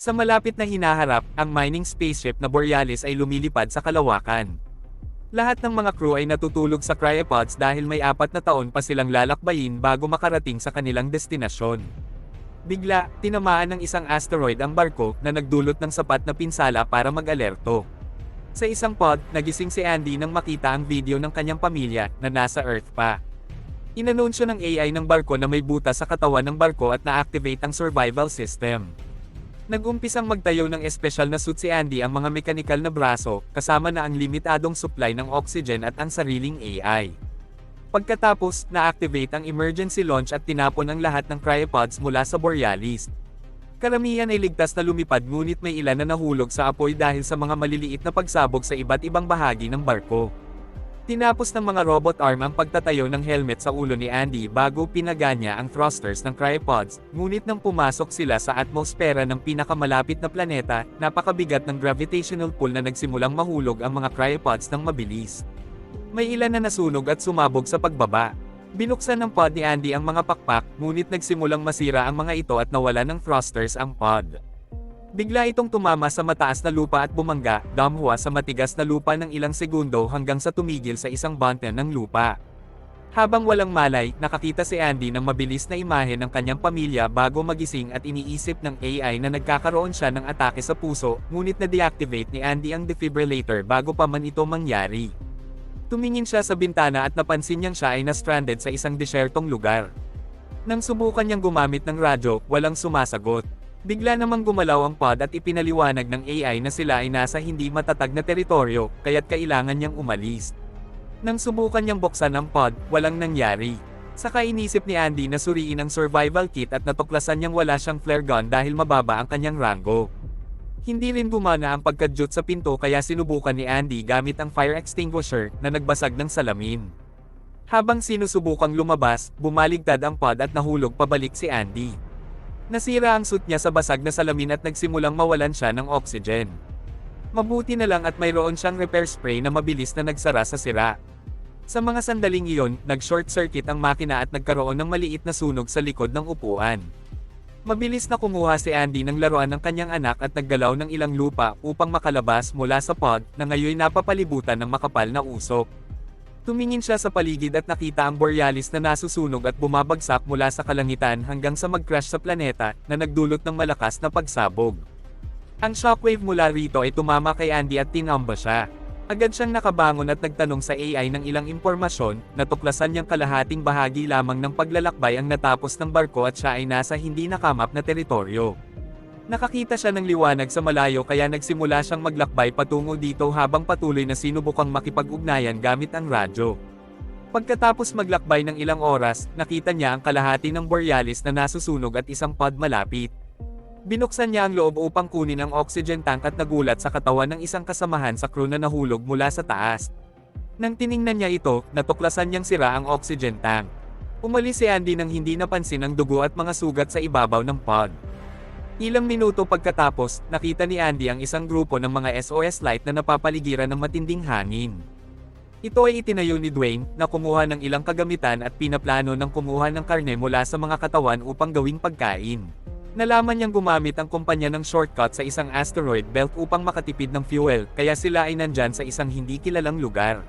Sa malapit na hinaharap, ang mining spaceship na Borealis ay lumilipad sa kalawakan. Lahat ng mga crew ay natutulog sa cryopods dahil may apat na taon pa silang lalakbayin bago makarating sa kanilang destinasyon. Bigla, tinamaan ng isang asteroid ang barko na nagdulot ng sapat na pinsala para mag-alerto. Sa isang pod, nagising si Andy nang makita ang video ng kanyang pamilya na nasa Earth pa. Inanunsyo ng AI ng barko na may butas sa katawan ng barko at na-activate ang survival system. Nag-umpisang magtayo ng espesyal na suit si Andy ang mga mekanikal na braso, kasama na ang limitadong supply ng oxygen at ang sariling AI. Pagkatapos, na-activate ang emergency launch at tinapon ang lahat ng cryopods mula sa Borealis. Karamihan ay ligtas na lumipad ngunit may ilan na nahulog sa apoy dahil sa mga maliliit na pagsabog sa iba't ibang bahagi ng barko. Tinapos ng mga robot arm ang pagtatayo ng helmet sa ulo ni Andy bago pinaganya ang thrusters ng cryopods, ngunit nang pumasok sila sa atmosfera ng pinakamalapit na planeta, napakabigat ng gravitational pull na nagsimulang mahulog ang mga cryopods ng mabilis. May ilan na nasunog at sumabog sa pagbaba. Binuksan ng pod ni Andy ang mga pakpak, ngunit nagsimulang masira ang mga ito at nawala ng thrusters ang pod. Bigla itong tumama sa mataas na lupa at bumangga, damhwa sa matigas na lupa ng ilang segundo hanggang sa tumigil sa isang bunten ng lupa. Habang walang malay, nakakita si Andy ng mabilis na imahe ng kanyang pamilya bago magising at iniisip ng AI na nagkakaroon siya ng atake sa puso, ngunit na-deactivate ni Andy ang defibrillator bago pa man ito mangyari. Tumingin siya sa bintana at napansin niyang siya ay na-stranded sa isang desyertong lugar. Nang subukan niyang gumamit ng radyo, walang sumasagot. Bigla namang gumalaw ang pod at ipinaliwanag ng AI na sila ay nasa hindi matatag na teritoryo, kaya't kailangan niyang umalis. Nang subukan niyang buksan ang pod, walang nangyari. Saka inisip ni Andy na suriin ang survival kit at natuklasan niyang wala siyang flare gun dahil mababa ang kanyang rango. Hindi rin gumana ang pagkadyot sa pinto kaya sinubukan ni Andy gamit ang fire extinguisher na nagbasag ng salamin. Habang sinusubukang lumabas, bumaligtad ang pod at nahulog pabalik si Andy. Nasira ang suit niya sa basag na salamin at nagsimulang mawalan siya ng oxygen. Mabuti na lang at mayroon siyang repair spray na mabilis na nagsara sa sira. Sa mga sandaling iyon, nag-short circuit ang makina at nagkaroon ng maliit na sunog sa likod ng upuan. Mabilis na kumuha si Andy ng laruan ng kanyang anak at naggalaw ng ilang lupa upang makalabas mula sa pod na ngayon napapalibutan ng makapal na usok. Tumingin siya sa paligid at nakita ang Borealis na nasusunog at bumabagsak mula sa kalangitan hanggang sa mag-crash sa planeta na nagdulot ng malakas na pagsabog. Ang shockwave mula rito ay tumama kay Andy at tinamba siya. Agad siyang nakabangon at nagtanong sa AI ng ilang impormasyon, natuklasan niyang kalahating bahagi lamang ng paglalakbay ang natapos ng barko at siya ay nasa hindi nakamap na teritoryo. Nakakita siya ng liwanag sa malayo kaya nagsimula siyang maglakbay patungo dito habang patuloy na sinubukang makipag-ugnayan gamit ang radyo. Pagkatapos maglakbay ng ilang oras, nakita niya ang kalahati ng Borealis na nasusunog at isang pod malapit. Binuksan niya ang loob upang kunin ang oxygen tank at nagulat sa katawan ng isang kasamahan sa crew na nahulog mula sa taas. Nang tiningnan niya ito, natuklasan niyang sira ang oxygen tank. Umalis si Andy nang hindi napansin ang dugo at mga sugat sa ibabaw ng pod. Ilang minuto pagkatapos, nakita ni Andy ang isang grupo ng mga SOS light na napapaligiran ng matinding hangin. Ito ay itinayo ni Dwayne, na kumuha ng ilang kagamitan at pinaplano ng kumuha ng karne mula sa mga katawan upang gawing pagkain. Nalaman niyang gumamit ang kumpanya ng shortcut sa isang asteroid belt upang makatipid ng fuel, kaya sila ay nandyan sa isang hindi kilalang lugar.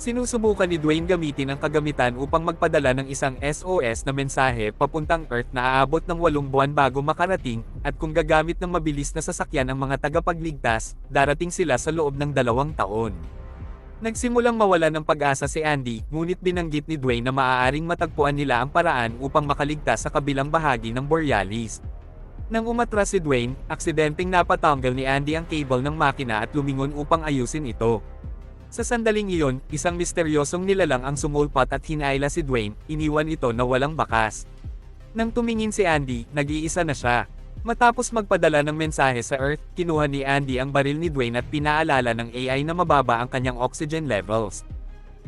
Sinusubukan ni Dwayne gamitin ang kagamitan upang magpadala ng isang SOS na mensahe papuntang Earth na aabot ng walong buwan bago makarating, at kung gagamit ng mabilis na sasakyan ang mga tagapagligtas, darating sila sa loob ng dalawang taon. Nagsimulang mawala ng pag-asa si Andy, ngunit binanggit ni Dwayne na maaaring matagpuan nila ang paraan upang makaligtas sa kabilang bahagi ng Borealis. Nang umatras si Dwayne, aksidenteng napatanggal ni Andy ang cable ng makina at lumingon upang ayusin ito. Sa sandaling iyon, isang misteryosong nilalang ang sumulpat at hinaila si Dwayne, iniwan ito na walang bakas. Nang tumingin si Andy, nag-iisa na siya. Matapos magpadala ng mensahe sa Earth, kinuha ni Andy ang baril ni Dwayne at pinaalala ng AI na mababa ang kanyang oxygen levels.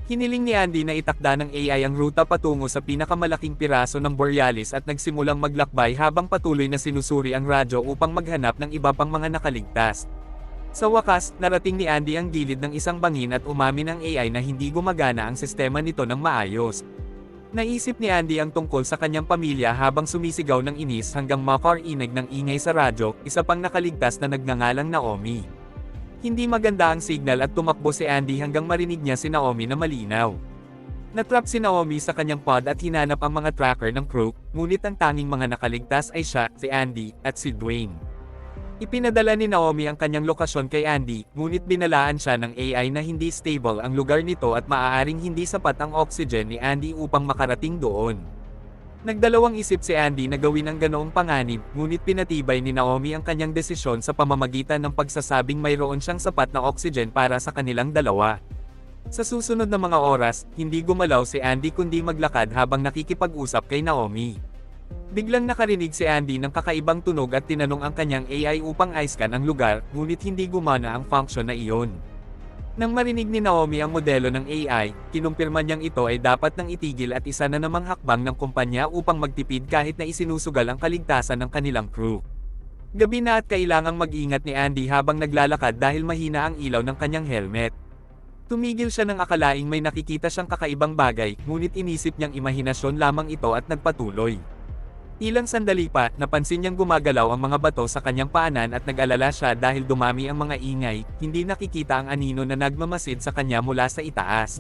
Hiniling ni Andy na itakda ng AI ang ruta patungo sa pinakamalaking piraso ng Borealis at nagsimulang maglakbay habang patuloy na sinusuri ang radyo upang maghanap ng iba pang mga nakaligtas. Sa wakas, narating ni Andy ang gilid ng isang bangin at umamin ang AI na hindi gumagana ang sistema nito ng maayos. Naisip ni Andy ang tungkol sa kanyang pamilya habang sumisigaw ng inis hanggang makarinig ng ingay sa radyo, isa pang nakaligtas na nagngangalang Naomi. Hindi maganda ang signal at tumakbo si Andy hanggang marinig niya si Naomi na malinaw. Natrap si Naomi sa kanyang pod at hinanap ang mga tracker ng crew, ngunit ang tanging mga nakaligtas ay siya, si Andy, at si Dwayne. Ipinadala ni Naomi ang kanyang lokasyon kay Andy, ngunit binalaan siya ng AI na hindi stable ang lugar nito at maaaring hindi sapat ang oxygen ni Andy upang makarating doon. Nagdalawang isip si Andy na gawin ang ganoong panganib, ngunit pinatibay ni Naomi ang kanyang desisyon sa pamamagitan ng pagsasabing mayroon siyang sapat na oxygen para sa kanilang dalawa. Sa susunod na mga oras, hindi gumalaw si Andy kundi maglakad habang nakikipag-usap kay Naomi. Biglang nakarinig si Andy ng kakaibang tunog at tinanong ang kanyang AI upang i-scan ang lugar, ngunit hindi gumana ang function na iyon. Nang marinig ni Naomi ang modelo ng AI, kinumpirma niyang ito ay dapat nang itigil at isa na namang hakbang ng kumpanya upang magtipid kahit na isinusugal ang kaligtasan ng kanilang crew. Gabi na at kailangang mag-ingat ni Andy habang naglalakad dahil mahina ang ilaw ng kanyang helmet. Tumigil siya ng akalaing may nakikita siyang kakaibang bagay, ngunit inisip niyang imahinasyon lamang ito at nagpatuloy. Ilang sandali pa, napansin niyang gumagalaw ang mga bato sa kanyang paanan at nag-alala siya dahil dumami ang mga ingay, hindi nakikita ang anino na nagmamasid sa kanya mula sa itaas.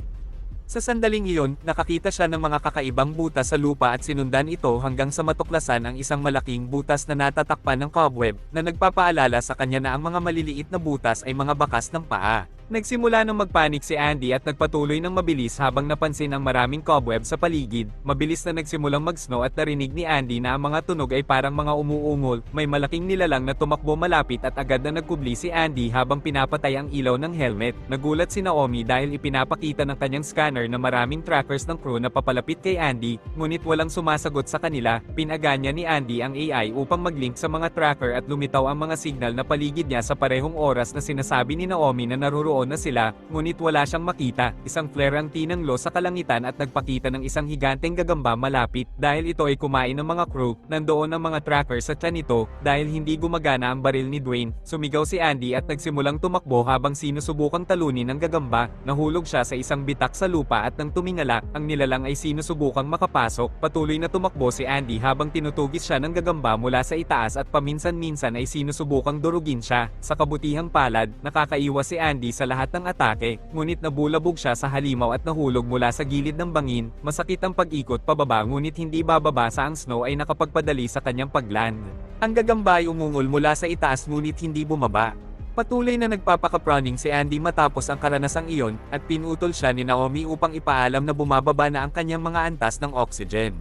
Sa sandaling iyon, nakakita siya ng mga kakaibang butas sa lupa at sinundan ito hanggang sa matuklasan ang isang malaking butas na natatakpan ng cobweb, na nagpapaalala sa kanya na ang mga maliliit na butas ay mga bakas ng paa. Nagsimula ng magpanik si Andy at nagpatuloy ng mabilis habang napansin ang maraming cobweb sa paligid. Mabilis na nagsimulang mag-snow at narinig ni Andy na ang mga tunog ay parang mga umuungol. May malaking nilalang na tumakbo malapit at agad na nagkubli si Andy habang pinapatay ang ilaw ng helmet. Nagulat si Naomi dahil ipinapakita ng kanyang scanner na maraming trackers ng crew na papalapit kay Andy, ngunit walang sumasagot sa kanila. Pinaganya ni Andy ang AI upang mag-link sa mga tracker at lumitaw ang mga signal na paligid niya sa parehong oras na sinasabi ni Naomi na naruroon na sila, ngunit wala siyang makita. Isang flare ang tinanglo sa kalangitan at nagpakita ng isang higanteng gagamba malapit. Dahil ito ay kumain ng mga crew, nandoon ang mga tracker sa tiyan nito, dahil hindi gumagana ang baril ni Dwayne. Sumigaw si Andy at nagsimulang tumakbo habang sinusubukang talunin ng gagamba. Nahulog siya sa isang bitak sa lupa at nang tumingala, ang nilalang ay sinusubukang makapasok. Patuloy na tumakbo si Andy habang tinutugis siya ng gagamba mula sa itaas at paminsan-minsan ay sinusubukang durugin siya. Sa kabutihang palad, nakakaiwas si Andy sa lahat ng atake, ngunit nabulabog siya sa halimaw at nahulog mula sa gilid ng bangin, masakit ang pag-ikot pababa ngunit hindi bababasa ang snow ay nakapagpadali sa kanyang pagland. Ang gagamba ay umungol mula sa itaas ngunit hindi bumaba. Patuloy na nagpapakapraning si Andy matapos ang karanasang iyon, at pinutol siya ni Naomi upang ipaalam na bumababa na ang kanyang mga antas ng oxygen.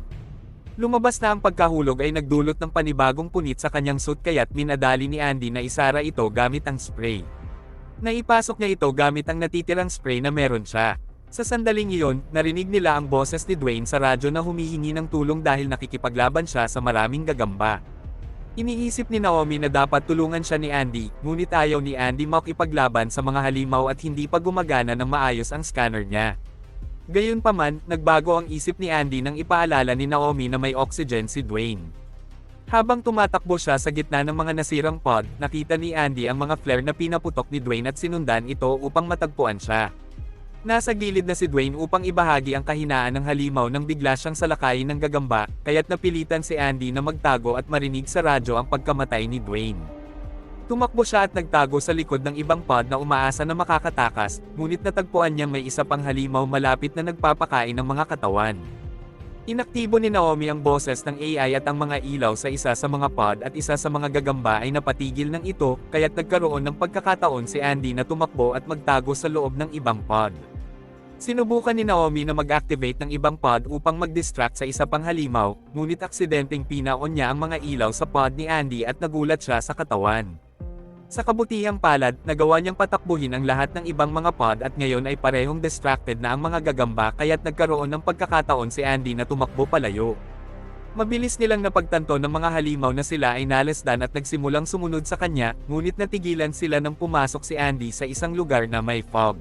Lumabas na ang pagkahulog ay nagdulot ng panibagong punit sa kanyang suit kaya't minadali ni Andy na isara ito gamit ang spray. Naipasok niya ito gamit ang natitirang spray na meron siya. Sa sandaling iyon, narinig nila ang boses ni Dwayne sa radyo na humihingi ng tulong dahil nakikipaglaban siya sa maraming gagamba. Iniisip ni Naomi na dapat tulungan siya ni Andy, ngunit ayaw ni Andy makipaglaban sa mga halimaw at hindi pa gumagana ng maayos ang scanner niya. Gayunpaman, nagbago ang isip ni Andy nang ipaalala ni Naomi na may oxygen si Dwayne. Habang tumatakbo siya sa gitna ng mga nasirang pod, nakita ni Andy ang mga flare na pinaputok ni Dwayne at sinundan ito upang matagpuan siya. Nasa gilid na si Dwayne upang ibahagi ang kahinaan ng halimaw nang bigla siyang salakayin ng gagamba, kaya't napilitan si Andy na magtago at marinig sa radyo ang pagkamatay ni Dwayne. Tumakbo siya at nagtago sa likod ng ibang pod na umaasa na makakatakas, ngunit natagpuan niyang may isa pang halimaw malapit na nagpapakain ng mga katawan. Inaktibo ni Naomi ang boses ng AI at ang mga ilaw sa isa sa mga pod at isa sa mga gagamba ay napatigil ng ito, kaya't nagkaroon ng pagkakataon si Andy na tumakbo at magtago sa loob ng ibang pod. Sinubukan ni Naomi na mag-activate ng ibang pod upang mag-distract sa isa pang halimaw, ngunit aksidenteng pinaon niya ang mga ilaw sa pod ni Andy at nagulat siya sa katawan. Sa kabutihang palad, nagawa niyang patakbuhin ang lahat ng ibang mga pod at ngayon ay parehong distracted na ang mga gagamba kaya't nagkaroon ng pagkakataon si Andy na tumakbo palayo. Mabilis nilang napagtanto ng mga halimaw na sila ay nalesdan at nagsimulang sumunod sa kanya, ngunit natigilan sila nang pumasok si Andy sa isang lugar na may fog.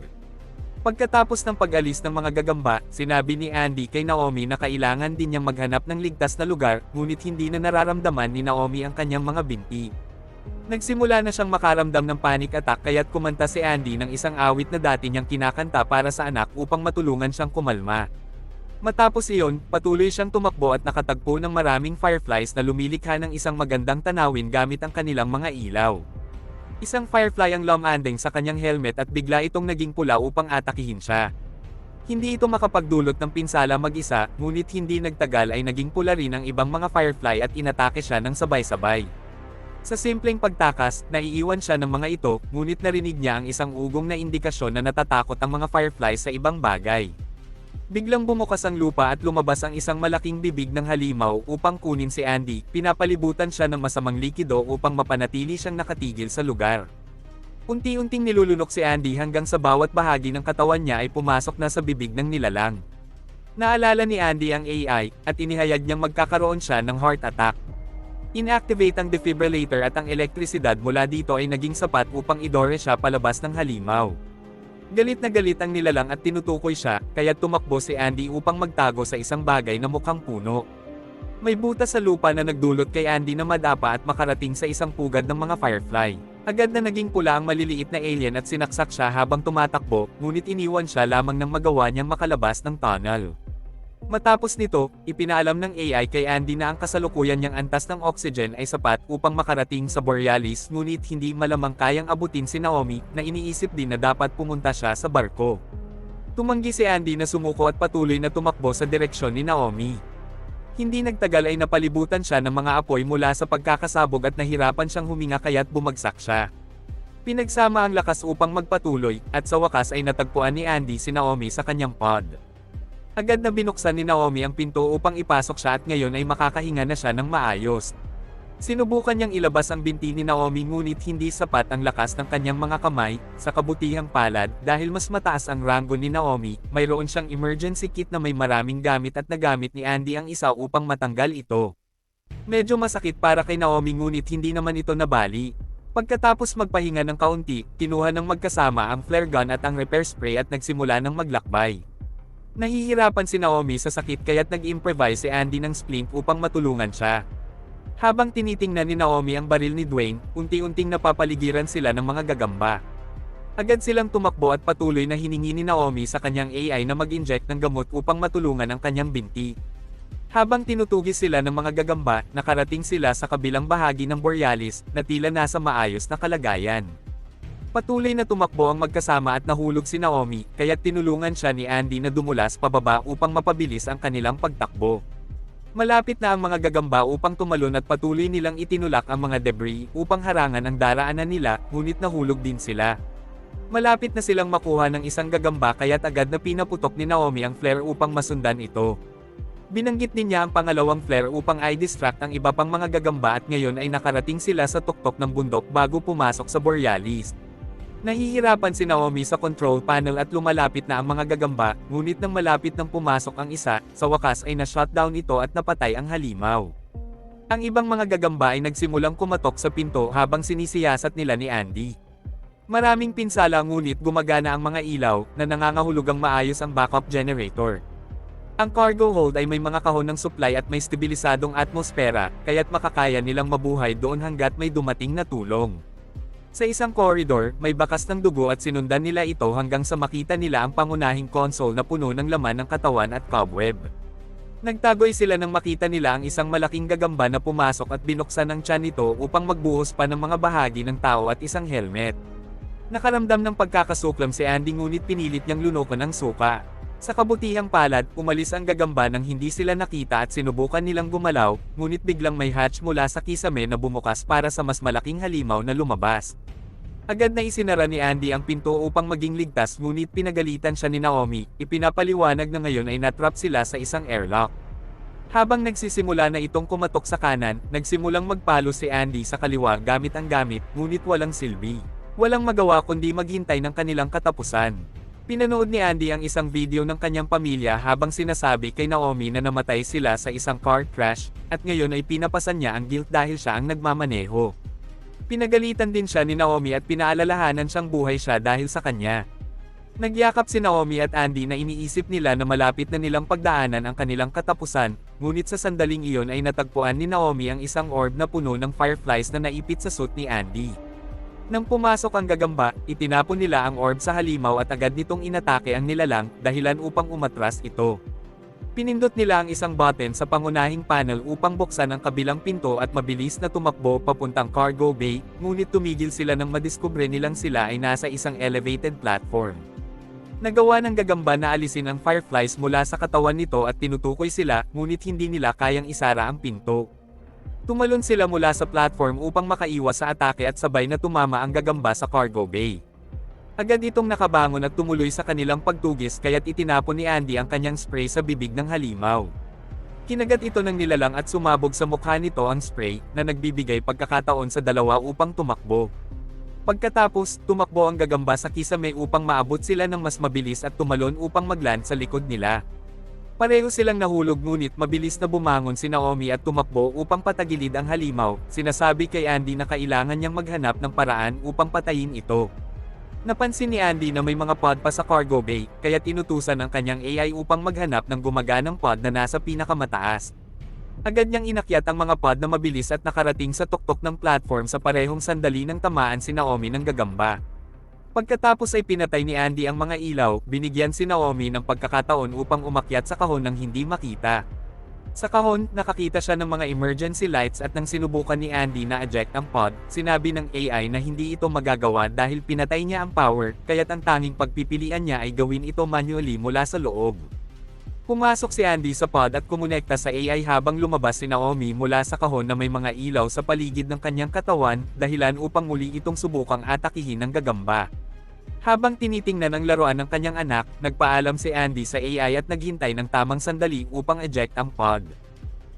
Pagkatapos ng pag-alis ng mga gagamba, sinabi ni Andy kay Naomi na kailangan din niyang maghanap ng ligtas na lugar, ngunit hindi na nararamdaman ni Naomi ang kanyang mga binti. Nagsimula na siyang makaramdam ng panic attack kaya't kumanta si Andy ng isang awit na dati niyang kinakanta para sa anak upang matulungan siyang kumalma. Matapos iyon, patuloy siyang tumakbo at nakatagpo ng maraming fireflies na lumilikha ng isang magandang tanawin gamit ang kanilang mga ilaw. Isang firefly ang lumanding sa kanyang helmet at bigla itong naging pula upang atakihin siya. Hindi ito makapagdulot ng pinsala mag-isa, ngunit hindi nagtagal ay naging pula rin ang ibang mga firefly at inatake siya ng sabay-sabay. Sa simpleng pagtakas, naiiwan siya ng mga ito, ngunit narinig niya ang isang ugong na indikasyon na natatakot ang mga fireflies sa ibang bagay. Biglang bumukas ang lupa at lumabas ang isang malaking bibig ng halimaw upang kunin si Andy, pinapalibutan siya ng masamang likido upang mapanatili siyang nakatigil sa lugar. Unti-unting nilulunok si Andy hanggang sa bawat bahagi ng katawan niya ay pumasok na sa bibig ng nilalang. Naalala ni Andy ang AI, at inihayag niyang magkakaroon siya ng heart attack. Inactivate ang defibrillator at ang elektrisidad mula dito ay naging sapat upang idore siya palabas ng halimaw. Galit na galit ang nilalang at tinutukoy siya, kaya tumakbo si Andy upang magtago sa isang bagay na mukhang puno. May butas sa lupa na nagdulot kay Andy na madapa at makarating sa isang pugad ng mga firefly. Agad na naging pula ang maliliit na alien at sinaksak siya habang tumatakbo, ngunit iniwan siya lamang nang magawa niyang makalabas ng tunnel. Matapos nito, ipinaalam ng AI kay Andy na ang kasalukuyan niyang antas ng oxygen ay sapat upang makarating sa Borealis ngunit hindi malamang kayang abutin si Naomi na iniisip din na dapat pumunta siya sa barko. Tumanggi si Andy na sumuko at patuloy na tumakbo sa direksyon ni Naomi. Hindi nagtagal ay napalibutan siya ng mga apoy mula sa pagkakasabog at nahirapan siyang huminga kaya't bumagsak siya. Pinagsama ang lakas upang magpatuloy, at sa wakas ay natagpuan ni Andy si Naomi sa kanyang pod. Agad na binuksan ni Naomi ang pinto upang ipasok siya at ngayon ay makakahinga na siya ng maayos. Sinubukan niyang ilabas ang binti ni Naomi ngunit hindi sapat ang lakas ng kanyang mga kamay, sa kabutihang palad, dahil mas mataas ang ranggo ni Naomi, mayroon siyang emergency kit na may maraming gamit at nagamit ni Andy ang isa upang matanggal ito. Medyo masakit para kay Naomi ngunit hindi naman ito nabali. Pagkatapos magpahinga ng kaunti, kinuha ng magkasama ang flare gun at ang repair spray at nagsimula ng maglakbay. Nahihirapan si Naomi sa sakit kaya't nag-improvise si Andy ng splint upang matulungan siya. Habang tinitingnan ni Naomi ang baril ni Dwayne, unti-unting napapaligiran sila ng mga gagamba. Agad silang tumakbo at patuloy na hiningi ni Naomi sa kanyang AI na mag-inject ng gamot upang matulungan ang kanyang binti. Habang tinutugis sila ng mga gagamba, nakarating sila sa kabilang bahagi ng Borealis, na tila nasa maayos na kalagayan. Patuloy na tumakbo ang magkasama at nahulog si Naomi, kaya tinulungan siya ni Andy na dumulas pababa upang mapabilis ang kanilang pagtakbo. Malapit na ang mga gagamba upang tumalon at patuloy nilang itinulak ang mga debris upang harangan ang daraanan nila, ngunit nahulog din sila. Malapit na silang makuha ng isang gagamba kaya't agad na pinaputok ni Naomi ang flare upang masundan ito. Binanggit din niya ang pangalawang flare upang i-distract ang iba pang mga gagamba at ngayon ay nakarating sila sa tuktok ng bundok bago pumasok sa Borealis. Nahihirapan si Naomi sa control panel at lumalapit na ang mga gagamba, ngunit nang malapit nang pumasok ang isa, sa wakas ay na-shutdown ito at napatay ang halimaw. Ang ibang mga gagamba ay nagsimulang kumatok sa pinto habang sinisiyasat nila ni Andy. Maraming pinsala ngunit gumagana ang mga ilaw na nangangahulugang maayos ang backup generator. Ang cargo hold ay may mga kahon ng supply at may stabilisadong atmosfera, kaya't makakaya nilang mabuhay doon hanggat may dumating na tulong. Sa isang corridor, may bakas ng dugo at sinundan nila ito hanggang sa makita nila ang pangunahing console na puno ng laman ng katawan at cobweb. Nagtagoy sila nang makita nila ang isang malaking gagamba na pumasok at binuksan ng tiyan nito upang magbuhos pa ng mga bahagi ng tao at isang helmet. Nakaramdam ng pagkakasuklam si Andy ngunit pinilit niyang lunukan ng suka. Sa kabutihang palad, umalis ang gagamba nang hindi sila nakita at sinubukan nilang gumalaw, ngunit biglang may hatch mula sa kisame na bumukas para sa mas malaking halimaw na lumabas. Agad na isinara ni Andy ang pinto upang maging ligtas ngunit pinagalitan siya ni Naomi, ipinapaliwanag na ngayon ay natrap sila sa isang airlock. Habang nagsisimula na itong kumatok sa kanan, nagsimulang magpalo si Andy sa kaliwa gamit ang gamit, ngunit walang silbi. Walang magawa kundi maghintay ng kanilang katapusan. Pinanood ni Andy ang isang video ng kanyang pamilya habang sinasabi kay Naomi na namatay sila sa isang car crash, at ngayon ay pinapasan niya ang guilt dahil siya ang nagmamaneho. Pinagalitan din siya ni Naomi at pinaalalahanan siyang buhay siya dahil sa kanya. Nagyakap si Naomi at Andy na iniisip nila na malapit na nilang pagdaanan ang kanilang katapusan, ngunit sa sandaling iyon ay natagpuan ni Naomi ang isang orb na puno ng fireflies na naipit sa suit ni Andy. Nang pumasok ang gagamba, itinapon nila ang orb sa halimaw at agad nitong inatake ang nilalang, dahilan upang umatras ito. Pinindot nila ang isang button sa pangunahing panel upang buksan ang kabilang pinto at mabilis na tumakbo papuntang cargo bay, ngunit tumigil sila nang madiskubre nilang sila ay nasa isang elevated platform. Nagawa ng gagamba na alisin ang fireflies mula sa katawan nito at tinutukoy sila, ngunit hindi nila kayang isara ang pinto. Tumalon sila mula sa platform upang makaiwas sa atake at sabay na tumama ang gagamba sa cargo bay. Agad itong nakabangon at tumuloy sa kanilang pagtugis kaya't itinapon ni Andy ang kanyang spray sa bibig ng halimaw. Kinagat ito ng nilalang at sumabog sa mukha nito ang spray na nagbibigay pagkakataon sa dalawa upang tumakbo. Pagkatapos, tumakbo ang gagamba sa kisame upang maabot sila ng mas mabilis at tumalon upang magland sa likod nila. Pareho silang nahulog ngunit mabilis na bumangon si Naomi at tumakbo upang patagilid ang halimaw, sinasabi kay Andy na kailangan niyang maghanap ng paraan upang patayin ito. Napansin ni Andy na may mga pod pa sa cargo bay, kaya tinutusan ang kanyang AI upang maghanap ng gumaganang pod na nasa pinakamataas. Agad niyang inakyat ang mga pod na mabilis at nakarating sa tuktok ng platform sa parehong sandali ng tamaan si Naomi ng gagamba. Pagkatapos ay pinatay ni Andy ang mga ilaw, binigyan si Naomi ng pagkakataon upang umakyat sa kahon ng hindi makita. Sa kahon, nakakita siya ng mga emergency lights at nang sinubukan ni Andy na eject ang pod, sinabi ng AI na hindi ito magagawa dahil pinatay niya ang power, kaya't ang tanging pagpipilian niya ay gawin ito manually mula sa loob. Pumasok si Andy sa pod at kumonekta sa AI habang lumabas si Naomi mula sa kahon na may mga ilaw sa paligid ng kanyang katawan, dahilan upang muli itong subukang atakihin ng gagamba. Habang tinitingnan ang laruan ng kanyang anak, nagpaalam si Andy sa AI at naghintay ng tamang sandali upang eject ang pod.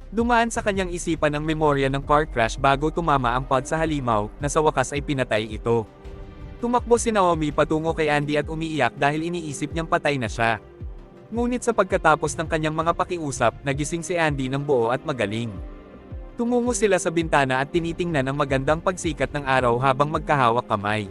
Dumaan sa kanyang isipan ang memorya ng car crash bago tumama ang pod sa halimaw, na sa wakas ay pinatay ito. Tumakbo si Naomi patungo kay Andy at umiiyak dahil iniisip niyang patay na siya. Ngunit sa pagkatapos ng kanyang mga pakiusap, nagising si Andy ng buo at magaling. Tumungo sila sa bintana at tinitingnan ang magandang pagsikat ng araw habang magkahawak kamay.